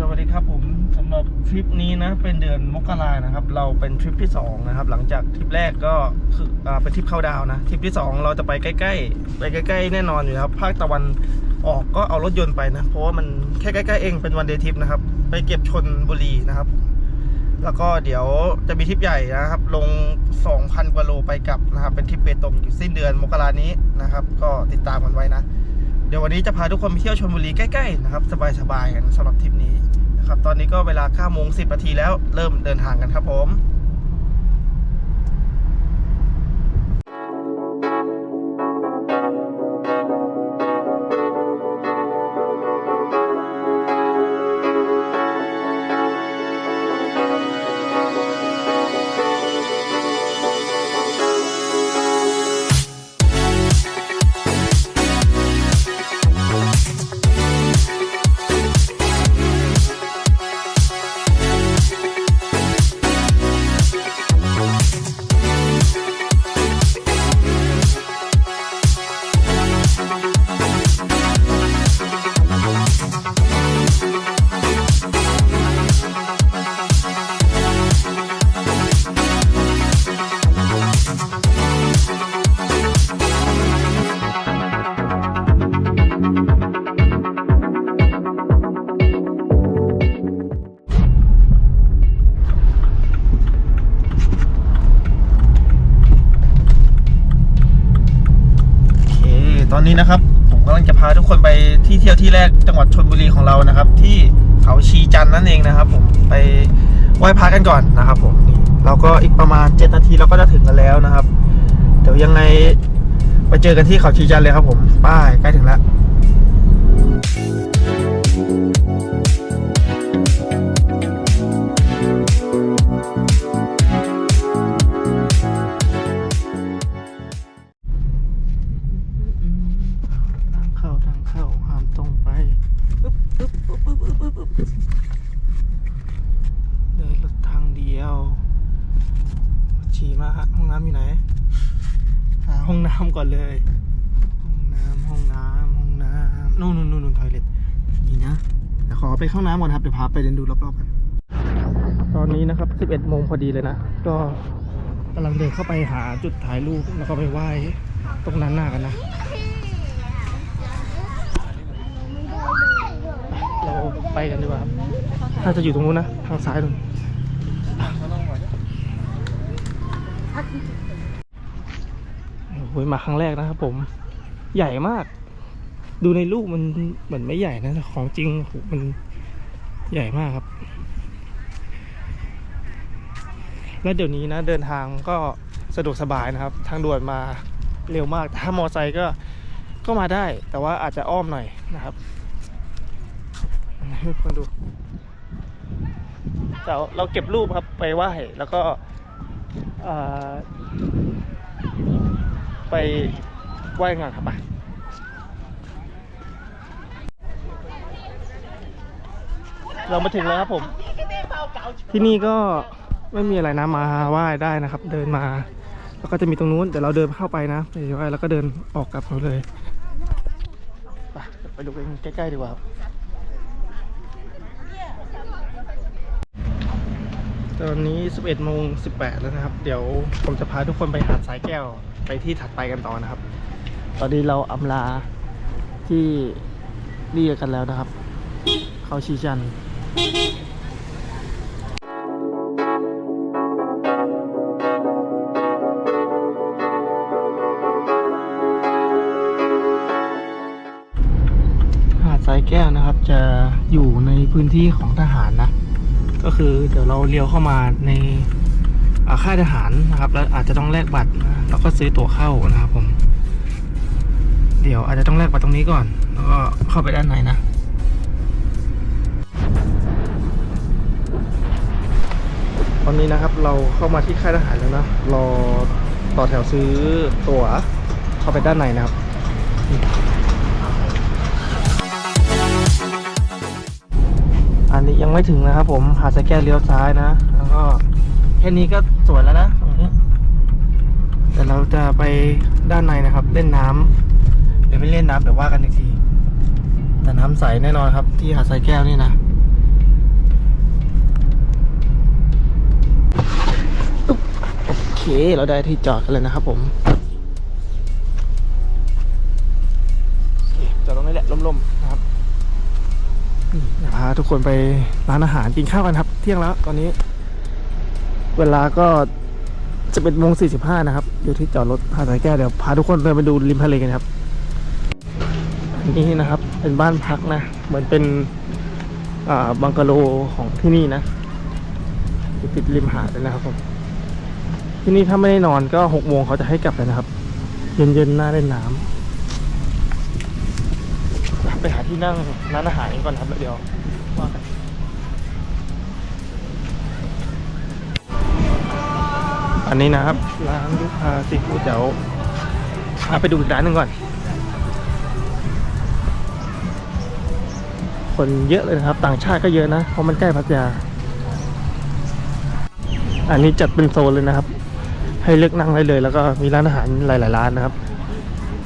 สวัสดีครับผมสำหรับทริปนี้นะเป็นเดือนมกรานะครับ เราเป็นทริปที่สองนะครับหลังจากทริปแรกก็คืออ่าเป็นทริปเข้าดาวนะทริปที่สองเราจะไปใกล้ๆไปใกล้ๆแน่นอนอยู่นะครับภาคตะวันออกก็เอารถยนต์ไปนะ เพราะว่ามันแค่ใกล้ๆเองเป็นวันเดย์ทริปนะครับ ไปเก็บชนบุรีนะครับ แล้วก็เดี๋ยวจะมีทริปใหญ่นะครับ ลง 2,000กว่าโลไปกลับนะครับ เป็นทริปเบตงอยู่สิ้นเดือนมกรานี้นะครับ ก็ติดตามกันไว้นะ เดี๋ยววันนี้จะพาทุกคนไปเที่ยวชลบุรีใกล้ๆนะครับสบายๆกันสำหรับทริปนี้นะครับตอนนี้ก็เวลา9โมง10นาทีแล้วเริ่มเดินทางกันครับผม นนี้นะครับ ผมกำลังจะพาทุกคนไปที่เที่ยวที่แรกจังหวัดชนบุรีของเรานะครับ ที่เขาชีจันนั่นเองนะครับ ผมไปไหว้พระกันก่อนนะครับ ผมนี่เราก็อีกประมาณ 7 นาทีเราก็จะถึงกันแล้วนะครับเดี๋ยวยังไงไปเจอกันที่เขาชีจันเลยครับ ผมป้ายใกล้ถึงแล้ว เลยห้องน้ำห้องน้ำห้องน้ำนู่นนู่นนู่นทอยเล็ตนี่นะเดี๋ยวขอไปเข้าน้ำก่อนครับเดี๋ยวพาไปเดินดูรอบๆกันตอนนี้นะครับ 11โมงพอดีเลยนะ ก็กำลังเดินเข้าไปหาจุดถ่ายรูปแล้วก็ไปไหว้ตรงนั้นหน้ากันนะ เราไปกันดีกว่าครับน่าจะอยู่ตรงนู้นนะ ทางซ้ายตร งโอ้โหมาครั้งแรกนะครับผมใหญ่มาก ดูในรูปมันเหมือนไม่ใหญ่นะแต่ของจริงมันใหญ่มากครับ แล้วเดี๋ยวนี้นะเดินทางก็สะดวกสบายนะครับ ทางด่วนมาเร็วมาก ถ้ามอไซค์ก็ก็มาได้ แต่ว่าอาจจะอ้อมหน่อยนะครับให้คนดูแต่เราเก็บรูปครับไปไหว้แล้วก็อ่อ ไปไหว้งานครับไปเรามาถึงแล้วครับผม ที่นี่ก็ไม่มีอะไรนะมาไหว้ได้นะครับ เดินมา แล้วก็จะมีตรงนู้นเดี๋ยวเราเดินเข้าไปนะไปไหว้แล้วก็เดินออกกลับเขาเลยไปไปดูกันใกล้ๆดีกว่าครับตอนนี้ 11โมง18 แล้วนะครับ เดี๋ยวผมจะพาทุกคนไปหาดสายแก้ว ไปที่ถัดไปกันต่อนะครับ ตอนนี้เราอำลาที่เรียกันแล้วนะครับ เขาชีจันหาดสายแก้วนะครับจะอยู่ในพื้นที่ของทหารนะ ก็คือเดี๋ยวเราเลี้ยวเข้ามาในค่ายทหารนะครับ แล้วอาจจะต้องแลกบัตร แล้วก็ซื้อตั๋วเข้านะครับผม เดี๋ยวอาจจะต้องแลกบัตรตรงนี้ก่อน แล้วก็เข้าไปด้านในนะตอนนี้นะครับเราเข้ามาที่ค่ายทหารแล้วนะ รอต่อแถวซื้อตั๋วเข้าไปด้านในนะครับอันนี้ยังไม่ถึงนะครับผมหาดสแก้วเลี้ยวซ้ายนะ แล้วก็แค่นี้ก็สวยแล้วนะ เราจะไปด้านในนะครับ เล่นน้ำเดี๋ยวไปเล่นน้ำเดี๋ยวว่ากันอีกที แต่น้ำใสแน่นอนครับ ที่หาดทรายแก้วนี่นะโอเค เราได้ที่จอดกันเลยนะครับผมจอดตรงนี้แหละล่มๆนะครับเดี๋ยวพาทุกคนไปร้านอาหารกินข้าวกันครับ เที่ยงแล้วตอนนี้ เวลาก็ จะเป็นโมงสี่สิบห้านะครับ อยู่ที่จอดรถหาดสายแก้วเดี๋ยวพาทุกคนเดินไปดูริมทะเลกันครับนนี้นะครับ เป็นบ้านพักนะ เหมือนเป็นบังกะโลของที่นี่นะติดริมหาดเลยนะครับผมที่นี่ถ้าไม่ได้นอนก็หกโมงเขาจะให้กลับเลยนะครับ เย็นๆหน่าเล่นน้ำไปหาที่นั่งร้านอาหารกันก่อนครับแล้วเดี๋ยวว่ากัน อันนี้นะครับ ร้านยุพาซีฟู้ดเดี๋ยวพาไปดูอีกร้านหนึ่งก่อน คนเยอะเลยนะครับ ต่างชาติก็เยอะนะ เพราะมันใกล้พัทยา อันนี้จัดเป็นโซนเลยนะครับ ให้เลือกนั่งได้เลย แล้วก็มีร้านอาหารหลาย ๆ ร้านนะครับ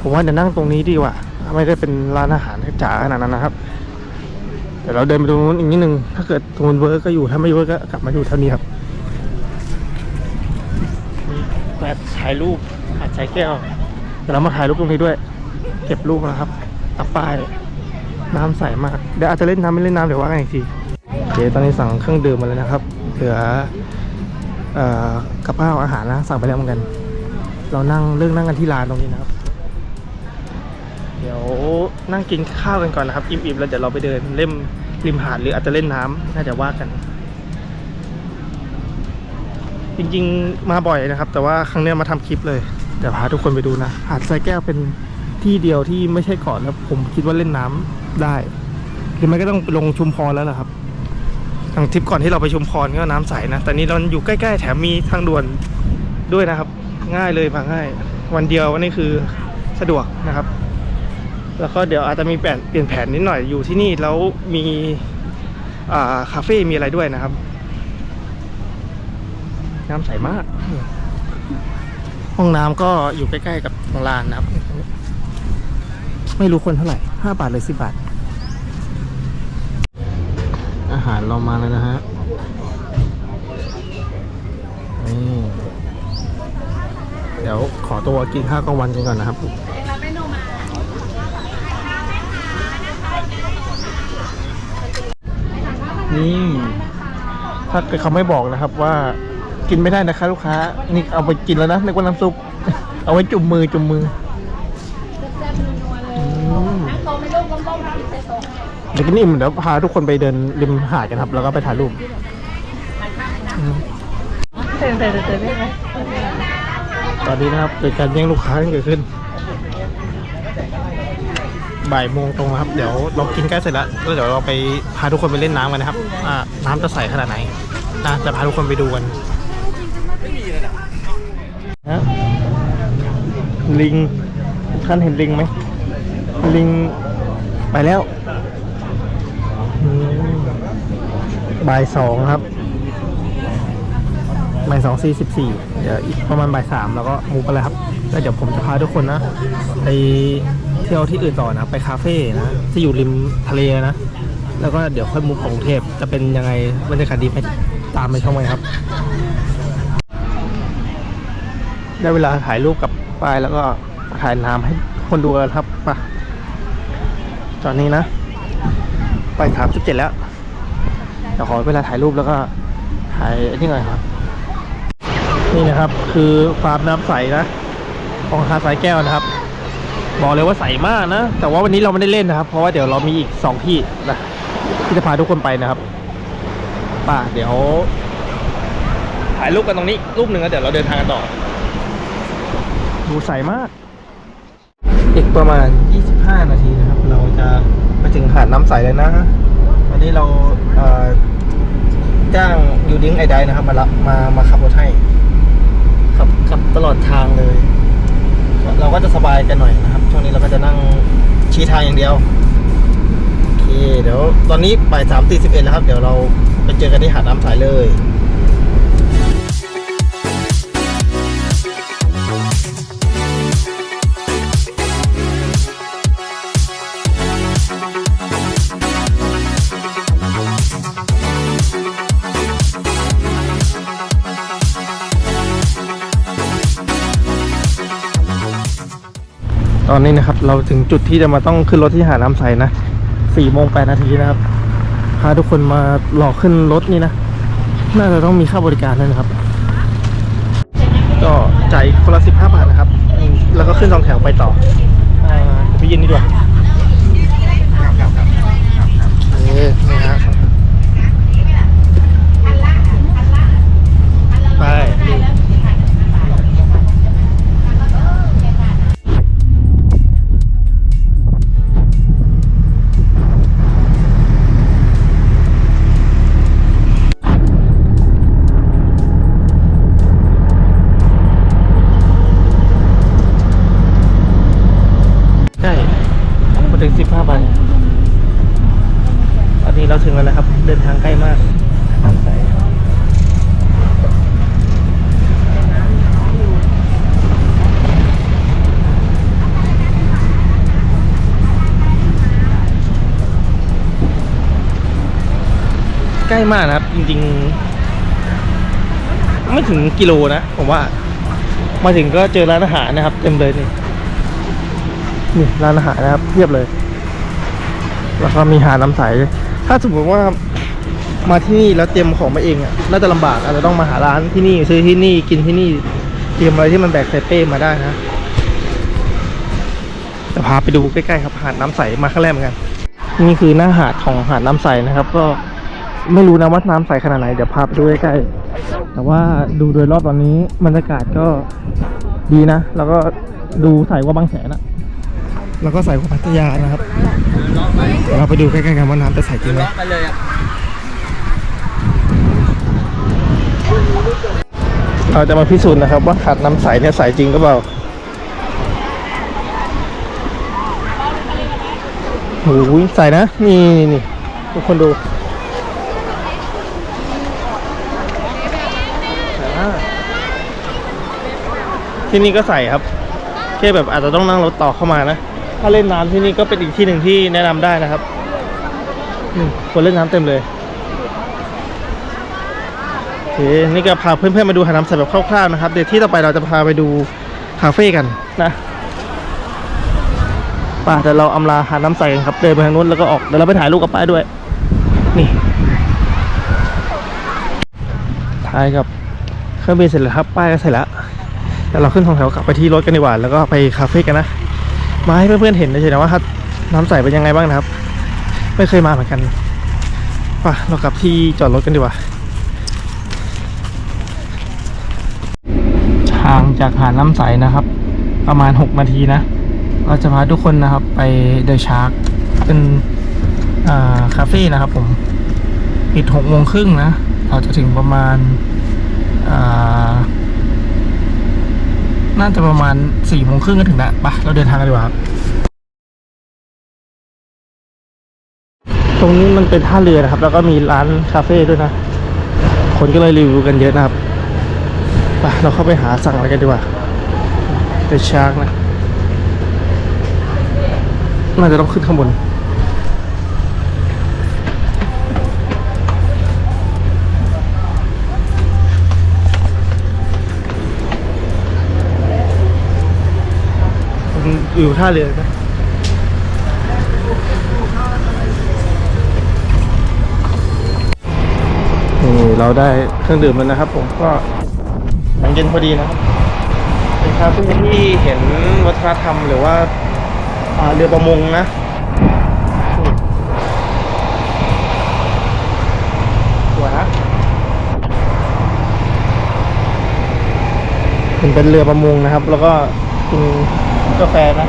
ผมว่าจะนั่งตรงนี้ดีกว่า ไม่ได้เป็นร้านอาหารจ๋าขนาดนั้นนะครับเดี๋ยวเราเดินไปตรงนู้นอีกนิดนึง ถ้าเกิดตรงนู้นเวิร์กก็อยู่ ถ้าไม่เวิร์กก็กลับมาอยู่เท่านี้ครับ มีแบบ ถ่ายรูปหาดชายแก้วเดี๋ยวเรามาถ่ายรูปตรงนี้ด้วย เก็บรูปนะครับตับป้ายน้ำใสมาก เดี๋ยวอาจจะเล่นน้ำไม่เล่นน้ำเดี๋ยวว่ากันอีกทีโอเคตอนนี้สั่งเครื่องดื่มมาแล้วนะครับ เหลือเอ่อกับข้าวอาหารนะสั่งไปแล้วเหมือนกัน เรานั่งเรื่องนั่งกันที่ร้านตรงนี้นะครับ เดี๋ยวนั่งกินข้าวกันก่อนนะครับ อิ่มๆแล้วเดี๋ยวเราไปเดินเล่มริมหาดหรืออาจจะเล่นน้ำน่าจะว่ากัน จริงๆ มาบ่อยนะครับ แต่ว่าครั้งเนี้ยมาทำคลิปเลย เดี๋ยวพาทุกคนไปดูนะ หาดทรายแก้วเป็นที่เดียวที่ไม่ใช่เกาะแล้วผมคิดว่าเล่นน้ำได้หรือไม่ก็ต้องลงชุมพรแล้วล่ะครับ ทางทริปก่อนที่เราไปชุมพรก็น้ำใสนะ แต่นี้เราอยู่ใกล้ๆ แถมมีทางด่วนด้วยนะครับ ง่ายเลยมาง่าย วันเดียววันนี้คือสะดวกนะครับ แล้วก็เดี๋ยวอาจจะมีเปลนเปลี่ยนแผนนิดหน่อยอยู่ที่นี่แล้วมีคาเฟ่มีอะไรด้วยนะครับ น้ำใสมาก ห้องน้ำก็อยู่ใกล้ๆกับทางลานนะครับ ไม่รู้คนเท่าไหร่ห้าบาทเลยสิบาท อาหารเรามาแล้วนะฮะนี่เดี๋ยวขอตัวกินข้าวกลางวันกันก่อนนะครับนี่ถ้าเกิดเขาไม่บอกนะครับว่า กินไม่ได้นะคะลูกค้า นี่เอาไปกินแล้วนะนึกว่าน้ำซุป เอาไว้จุ่มมือจุ่มมืออืมเดี๋ยวกินอิ่มเดี๋ยวพาทุกคนไปเดินริมหาดกันครับ แล้วก็ไปถ่ายรูปอืมเตือนเตือนเตือนได้ไหมตอนนี้นะครับเกิดการแย่งลูกค้ากันเกิดขึ้น บ่ายโมงตรงนะครับ เดี๋ยวเรากินใกล้เสร็จแล้วแล้วเดี๋ยวเราไปพาทุกคนไปเล่นน้ำกันนะครับ อ่า น้ำจะใสขนาดไหนนะจะพาทุกคนไปดูกัน นะลิงท่านเห็นลิงไหมลิงไปแล้วบ่ายสองครับบ่ายสองสี่สิบสี่เดี๋ยวอีกประมาณบ่ายสามแล้วก็มูไปเลยครับแล้วเดี๋ยวผมจะพาทุกคนนะไปเที่ยวที่อื่นต่อนะ ไปคาเฟ่นะที่อยู่ริมทะเลนะ แล้วก็เดี๋ยวค่อยมูฟของกรุงเทพจะเป็นยังไงบรรยากาศดีไหมตามไปช่องไว้ครับ ได้เวลาถ่ายรูปกับป้ายแล้วก็ถ่ายน้ำให้คนดูแล้วครับไปตอนนี้นะ ไปสามสิบเจ็ดแล้วเดี๋ยวขอเวลาถ่ายรูปแล้วก็ถ่ายอันนี่หน่อยครับ นี่นะครับคือฟาร์มน้ำใสนะ ของหาดสายแก้วนะครับ บอกเลยว่าใสมากนะ แต่ว่าวันนี้เราไม่ได้เล่นนะครับ เพราะว่าเดี๋ยวเรามีอีกสองที่นะที่จะพาทุกคนไปนะครับป่าเดี๋ยวถ่ายรูปกันตรงนี้รูปหนึ่งแล้วเดี๋ยวเราเดินทางกันต่อ ดูใสมาก อีกประมาณ 25 นาทีนะครับ เราจะไปถึงหาดน้ำใสเลยนะวันนี้เราเอ่อจ้างยูดิ้งไอไดนะครับ มารับมามาขับรถให้ขับขับตลอดทางเลย เราก็จะสบายกันหน่อยนะครับ ช่วงนี้เราก็จะนั่งชี้ทางอย่างเดียวโอเคเดี๋ยวตอนนี้บ่ายสามตีสิบเอ็ดแล้วครับ เดี๋ยวเราไปเจอกันที่หาดน้ำใสเลย อนนี้นะครับ เราถึงจุดที่จะมาต้องขึ้นรถที่หาดน้ำใสนะสี่โมงแปดนาทีนะครับ พาทุกคนมาหลอกขึ้นรถนี่นะ น่าจะต้องมีค่าบริการด้วยนะครับ ก็จ่ายคนละสิบห้าบาทนะครับ แล้วก็ขึ้นสองแถวไปต่ออ่าเดี๋ยวไปยินดีกว่าโอนี่ฮะ มากนะครับ จริง ๆ ไม่ถึงกิโลนะผมว่า มาถึงก็เจอร้านอาหารนะครับ เต็มเลยนี่นี่ร้านอาหารนะครับเพียบเลย แล้วก็มีหาดน้ำใส ถ้าสมมติว่ามาที่นี่แล้วเตรียมของมาเองอะน่าจะลำบากอาจจะต้องมาหาร้านที่นี่ซื้อที่นี่กินที่นี่ เตรียมอะไรที่มันแบกใส่เป้มาได้นะจะพาไปดูใกล้ๆครับหาดน้ำใสมาครั้งแรกเหมือนกัน นี่คือหน้าหาดของหาดน้ำใสนะครับ ก็ ไม่รู้นะว่าน้ำใสขนาดไหนเดี๋ยวพาไปดูใกล้ๆแต่ว่าดูโดยรอบตอนนี้บรรยากาศก็ดีนะ แล้วก็ดูใสกว่าบางแสนอะแล้วก็ใส่ของพัทยานะครับเดี๋ยวเราไปดูใกล้ๆกันว่าน้ำจะใสจริงไหมเราจะมาพิสูจน์นะครับว่าขัดน้ำใสเนี่ยใสจริงหรือเปล่าโอ้ยใสนะ นี่นี่ทุกคนดูใสมาก ที่นี่ก็ใส่ครับแค่แบบอาจจะต้องนั่งรถต่อเข้ามานะ ถ้าเล่นน้ำที่นี่ก็เป็นอีกที่หนึ่งที่แนะนำได้นะครับคนเล่นน้ำเต็มเลยโอเคนี่ก็พาเพื่อนๆมาดูหาน้ำใสแบบคร่าวๆนะครับ เดี๋ยวที่ต่อไปเราจะพาไปดูคาเฟ่กันนะป่ะเดี๋ยวเราอำลาหาน้ำใสกันครับเดินไปทางนู้นแล้วก็ออกเดี๋ยวเราไปถ่ายรูปกับป้ายด้วย นี่ถ่ายกับเครื่องบินเสร็จแล้วครับป้ายก็เสร็จแล้ว แล้วเราขึ้นสองแถวกลับไปที่รถกันดีกว่าแล้วก็ไปคาเฟ่กันนะมาให้เพื่อนๆเห็นเฉยๆนะว่าน้ำใสเป็นยังไงบ้างนะครับ ไม่เคยมาเหมือนกันป่ะเรากลับที่จอดรถกันดีกว่า ทางจากหาดน้ำใสนะครับ ประมาณ 6 นาทีนะ เราจะพาทุกคนนะครับไปเดอะชาร์กเป็นคาเฟ่นะครับผมปิด6โมงครึ่งนะ เราจะถึงประมาณอ่า น่าจะประมาณสี่โมงครึ่งก็ถึงแล้วไปะเราเดินทางกันดีกว่าครับ ตรงนี้มันเป็นท่าเรือนะครับ แล้วก็มีร้านคาเฟ่ด้วยนะ คนก็เลยรีวิวกันเยอะนะครับไปเราเข้าไปหาสั่งอะไรกันดีกว่าเป็นชาร์กนะ น่าจะต้องขึ้นข้างบน อยู่ท่าเรือนะนี่เราได้เครื่องดื่มแล้วนะครับ ผมก็หลังเย็นพอดีนะครับเป็นคาเฟ่ที่เห็นวัฒนธรรมหรือว่าาเรือประมงนะสวยนะเป็นเป็นเรือประมงนะครับ แล้วก็ กินกาแฟนะ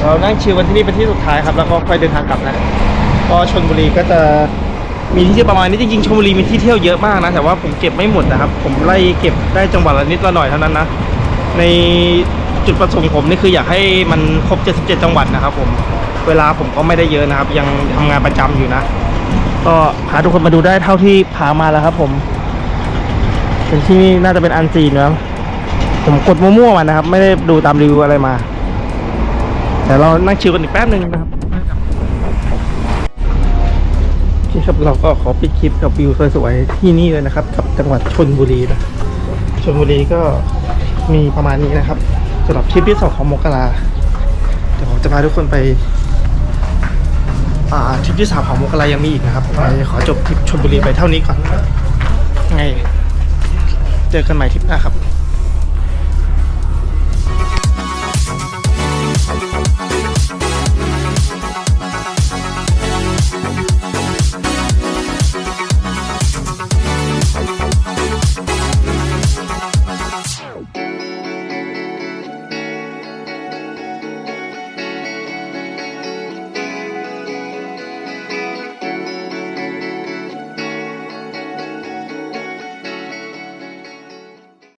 เรานั่งชิลกันที่นี่เป็นที่สุดท้ายครับ แล้วก็ค่อยเดินทางกลับนะ ก็ชนบุรีก็จะมีที่เที่ยวประมาณนี้จริงๆชลบุรีมีที่เที่ยวเยอะมากนะ แต่ว่าผมเก็บไม่หมดนะครับ ผมไล่เก็บได้จังหวัดละนิดละหน่อยเท่านั้นนะ ในจุดประสงค์ผมนี่คืออยากให้มันครบ 77 จังหวัดนะครับผม เวลาผมก็ไม่ได้เยอะนะครับ ยังทำงานประจำอยู่นะ ก็พาทุกคนมาดูได้เท่าที่พามาแล้วครับ ผมเป็นที่นี่น่าจะเป็นอันซีนนะครับ ผมกดมั่วๆมานะครับ ไม่ได้ดูตามรีวิวอะไรมา แต่เรานั่งชิลกันอีกแป๊บหนึ่งนะครับโอเคครับเราก็ขอปิดคลิปกับวิวสวยๆที่นี่เลยนะครับ กับจังหวัดชนบุรีนะชนบุรีก็มีประมาณนี้นะครับสำหรับทริปที่สองของมกราเดี๋ยวผมจะพาทุกคนไปอ่าทริปที่สามของมกรายังมีอีกนะครับไปขอจบทริปชลบุรีไปเท่านี้ก่อนไงเจอกันใหม่ทริปหน้าครับ